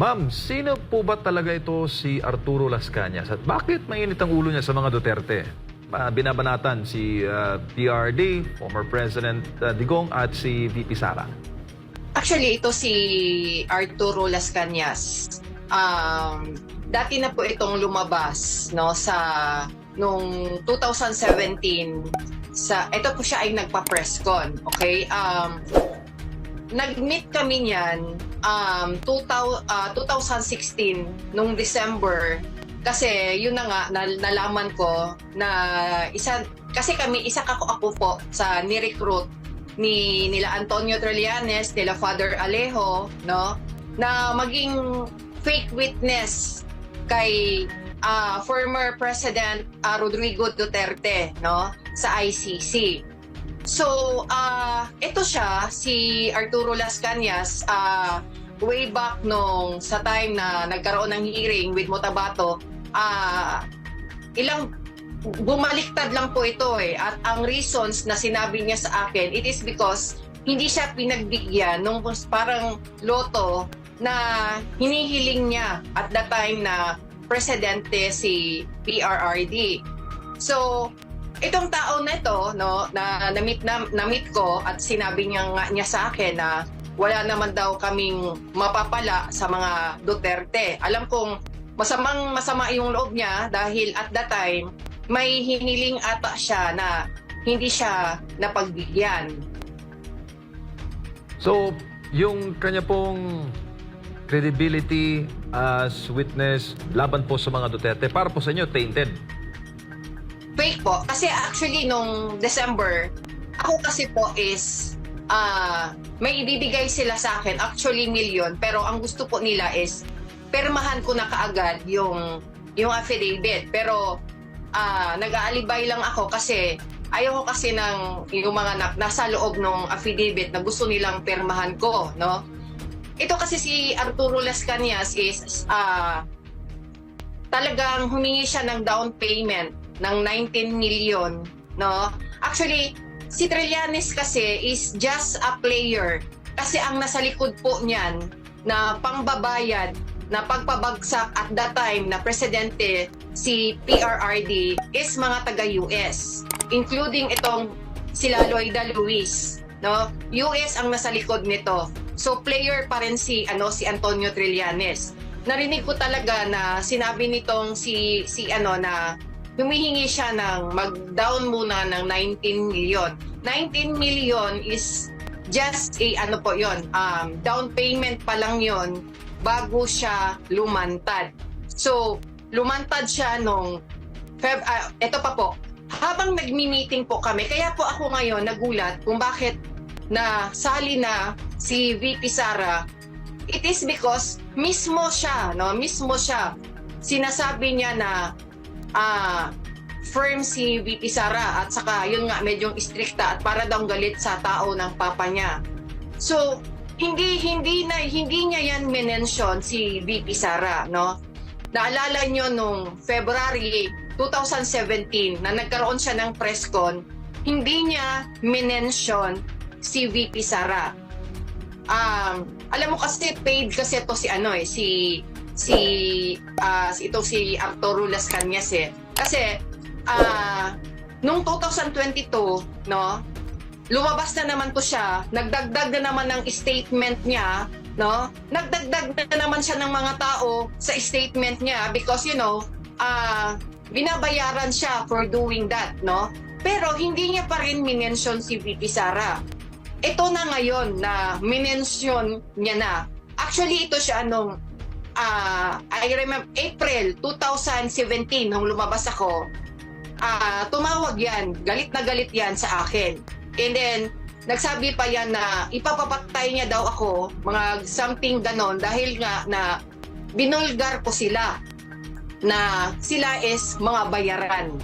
Ma'am, sino po ba talaga ito si Arturo Las at bakit mainit ang ulo niya sa mga Duterte? Ah, binabanatan si ah, PRD, former President ah, Digong at si VP Sara. Actually, ito si Arturo Las. Um, dati na po itong lumabas no sa nung 2017 sa ito po siya ay nagpa-press con, okay? Um nag-meet kami niyan um 2000, ah, 2016 nung December kasi yun na nga nal- nalaman ko na isa kasi kami isa ako ako po sa ni-recruit ni nila Antonio Trillanes, nila Father Alejo, no? Na maging fake witness kay ah, former President ah, Rodrigo Duterte, no? Sa ICC. So, ah ito siya, si Arturo Las Cañas, ah, way back nung sa time na nagkaroon ng hearing with Motabato, ah ilang bumaliktad lang po ito eh. At ang reasons na sinabi niya sa akin, it is because hindi siya pinagbigyan nung parang loto na hinihiling niya at that time na presidente si PRRD. So, itong tao na ito, no, na na-meet, na, na-meet ko at sinabi niya nga niya sa akin na wala naman daw kaming mapapala sa mga Duterte. Alam kong masamang masama yung loob niya dahil at that time may hiniling ata siya na hindi siya napagbigyan. So, yung kanya pong credibility as witness laban po sa mga Duterte, para po sa inyo, tainted. Fake po. Kasi actually nung December, ako kasi po is ah may ibibigay sila sa akin, actually million, pero ang gusto po nila is permahan ko na kaagad yung yung affidavit. Pero ah nag-aalibay lang ako kasi ayaw ko kasi ng yung mga na, nasa loob ng affidavit na gusto nilang permahan ko, no? Ito kasi si Arturo Las Cañas is ah talagang humingi siya ng down payment ng 19 million, no? Actually, si Trillanes kasi is just a player. Kasi ang nasa likod po niyan na pangbabayad na pagpabagsak at that time na presidente si PRRD is mga taga-US including itong sila Loida Luis no US ang nasa likod nito so player pa rin si ano si Antonio Trillanes narinig ko talaga na sinabi nitong si si ano na humihingi siya ng mag-down muna ng 19 million. 19 million is just a ano po yon um, down payment pa lang yon bago siya lumantad. So, lumantad siya nung Feb, ah, ito pa po, habang nagmi-meeting po kami, kaya po ako ngayon nagulat kung bakit na sali na si VP Sara, it is because mismo siya, no, mismo siya, sinasabi niya na ah, firm si VP Sara at saka yun nga medyo stricta at para daw galit sa tao ng papa niya. So, hindi hindi na hindi niya yan mention si VP Sara, no? Naalala niyo nung February 2017 na nagkaroon siya ng press con, hindi niya mention si VP Sara. Um, alam mo kasi paid kasi ito si ano eh si si ah, ito si Arturo Las Cañas eh. Kasi ah nung 2022, no? lumabas na naman po siya, nagdagdag na naman ng statement niya, no? Nagdagdag na naman siya ng mga tao sa statement niya because you know, ah binabayaran siya for doing that, no? Pero hindi niya pa rin minention si VP Sara. Ito na ngayon na minention niya na. Actually, ito siya nung ah I remember April 2017 nung lumabas ako. Ah, tumawag yan, galit na galit yan sa akin. And then, nagsabi pa yan na ipapapatay niya daw ako, mga something ganon, dahil nga na binulgar ko sila na sila is mga bayaran.